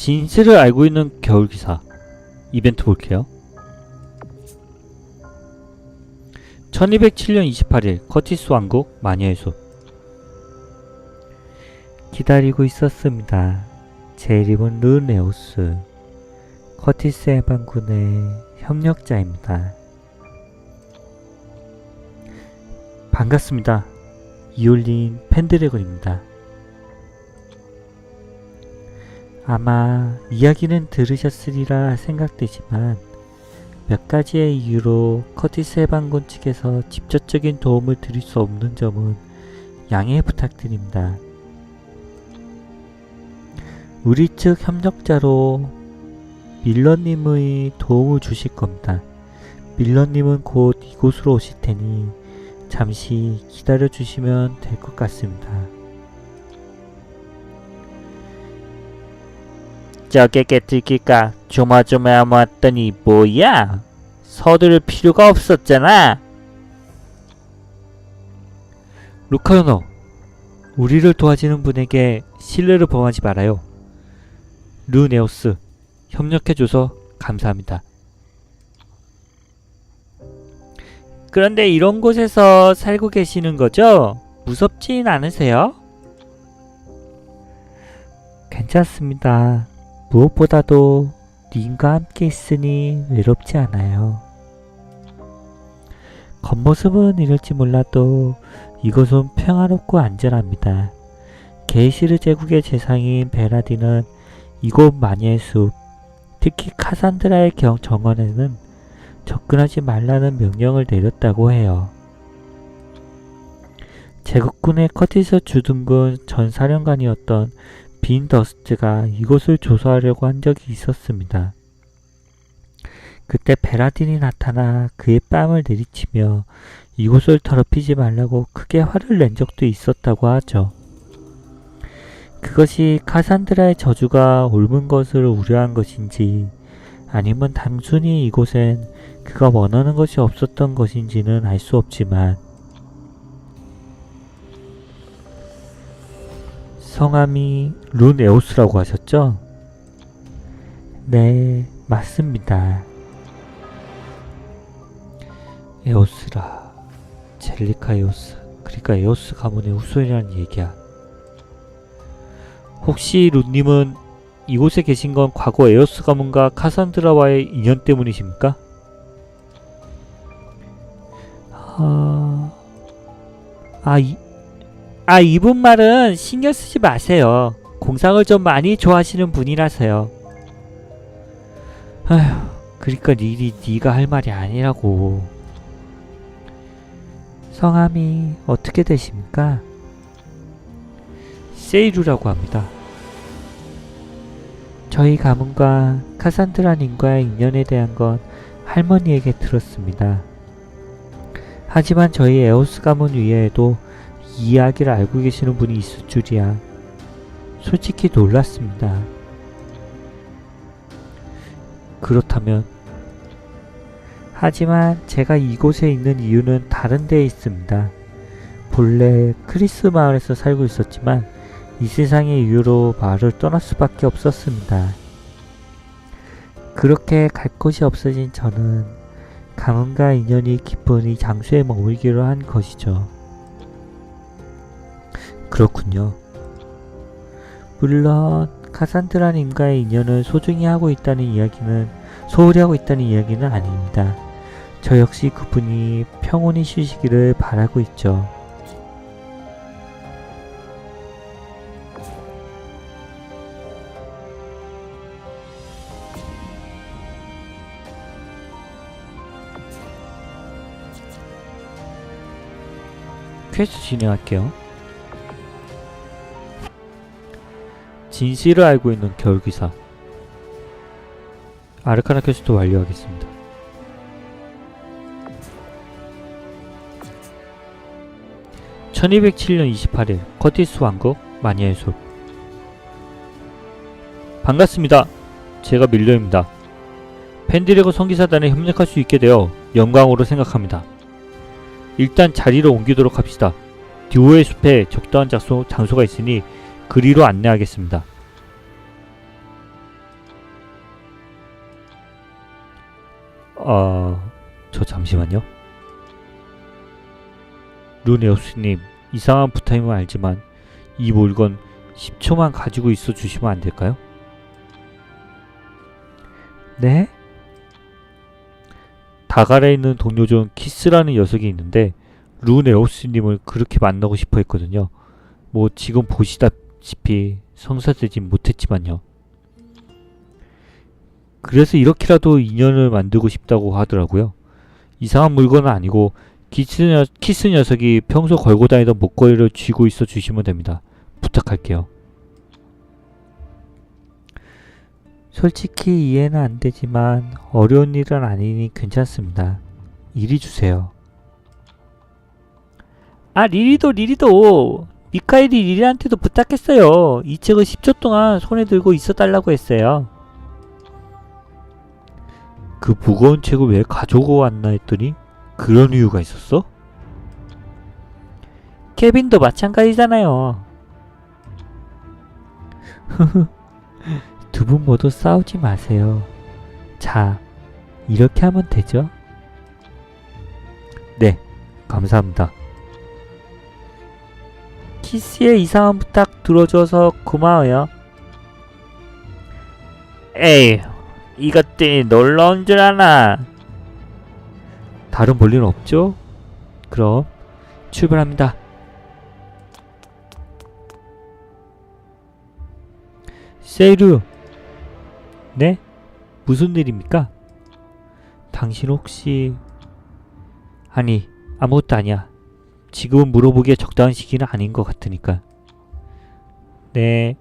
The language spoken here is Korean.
진실을 알고 있는 겨울 기사 이벤트 볼게요. 1207년 28일 커티스 왕국 마녀의 숲 기다리고 있었습니다. 제 이름은 르네오스 커티스 해방군의 협력자입니다. 반갑습니다. 이올린 펜드래곤입니다. 아마 이야기는 들으셨으리라 생각되지만 몇 가지의 이유로 커티스 해방군 측에서 직접적인 도움을 드릴 수 없는 점은 양해 부탁드립니다. 우리 측 협력자로 밀러님의 도움을 주실 겁니다. 밀러님은 곧 이곳으로 오실 테니 잠시 기다려 주시면 될 것 같습니다. 저게 깨뜨릴까 조마조마 왔더니 뭐야? 서두를 필요가 없었잖아. 루카요노, 우리를 도와주는 분에게 신뢰를 범하지 말아요. 르네오스, 협력해줘서 감사합니다. 그런데 이런 곳에서 살고 계시는 거죠? 무섭진 않으세요? 괜찮습니다. 무엇보다도 님과 함께 있으니 외롭지 않아요. 겉모습은 이럴지 몰라도 이곳은 평화롭고 안전합니다. 게이시르 제국의 재상인 베라디는 이곳 마녀의 숲, 특히 카산드라의 경 정원에는 접근하지 말라는 명령을 내렸다고 해요. 제국군의 커티스 주둔군 전 사령관이었던 빈 더스트가 이곳을 조사하려고 한 적이 있었습니다. 그때 베라딘이 나타나 그의 뺨을 내리치며 이곳을 더럽히지 말라고 크게 화를 낸 적도 있었다고 하죠. 그것이 카산드라의 저주가 옮은 것을 우려한 것인지 아니면 단순히 이곳엔 그가 원하는 것이 없었던 것인지는 알 수 없지만 성함이 룬에오스라고 하셨죠? 네, 맞습니다. 에오스라, 젤리카 에오스, 그러니까 에오스 가문의 후손이라는 얘기야. 혹시 룬님은 이곳에 계신 건 과거 에오스 가문과 카산드라와의 인연 때문이십니까? 아, 아, 이, 아, 이분 말은 신경 쓰지 마세요. 공상을 좀 많이 좋아하시는 분이라서요. 아휴, 그러니까 일이 네가 할 말이 아니라고. 성함이 어떻게 되십니까? 세이루라고 합니다. 저희 가문과 카산드라님과의 인연에 대한 건 할머니에게 들었습니다. 하지만 저희 에오스 가문 위에도 이 이야기를 알고 계시는 분이 있을 줄이야. 솔직히 놀랐습니다. 그렇다면 하지만 제가 이곳에 있는 이유는 다른 데에 있습니다. 본래 크리스 마을에서 살고 있었지만 이 세상의 이유로 마을을 떠날 수밖에 없었습니다. 그렇게 갈 곳이 없어진 저는 가문과 인연이 깊은 이 장소에 머물기로 한 것이죠. 그렇군요. 물론 카산드라님과의 인연을 소중히 하고 있다는 이야기는 소홀히 하고 있다는 이야기는 아닙니다. 저 역시 그분이 평온히 쉬시기를 바라고 있죠. 퀘스트 진행할게요. 진실을 알고 있는 겨울기사 아르카나 퀘스트 완료하겠습니다. (1207년 28일) 커티스 왕국 마니아의 숲 반갑습니다. 제가 밀려입니다. 펜드래곤 성기사단에 협력할 수 있게 되어 영광으로 생각합니다. 일단 자리를 옮기도록 합시다. 듀오의 숲에 적당한 장소, 장소가 있으니 그리로 안내하겠습니다. 아, 저 잠시만요. 루네오스님, 이상한 부탁임은 알지만 이 물건 10초만 가지고 있어 주시면 안 될까요? 네? 다갈에 있는 동료 중 키스라는 녀석이 있는데 루네오스님을 그렇게 만나고 싶어 했거든요. 뭐 지금 보시다시피 성사되진 못했지만요. 그래서 이렇게라도 인연을 만들고 싶다고 하더라고요. 이상한 물건은 아니고 키스, 녀, 키스 녀석이 평소 걸고 다니던 목걸이를 쥐고 있어 주시면 됩니다. 부탁할게요. 솔직히 이해는 안 되지만 어려운 일은 아니니 괜찮습니다. 이리 주세요. 아 리리도 리리도 미카엘이 리리한테도 부탁했어요. 이 책을 10초 동안 손에 들고 있어 달라고 했어요. 그 무거운 책을 왜 가져오고 왔나 했더니 그런 이유가 있었어? 케빈도 마찬가지잖아요. 두 분 모두 싸우지 마세요. 자, 이렇게 하면 되죠? 네, 감사합니다. 키스의 이상한 부탁 들어줘서 고마워요. 에이, 이것들이 놀러 온 줄 아나? 다른 볼일은 없죠? 그럼 출발합니다. 세이루. 네? 무슨 일입니까? 당신 혹시 아니 아무것도 아니야. 지금은 물어보기에 적당한 시기는 아닌 것 같으니까. 네.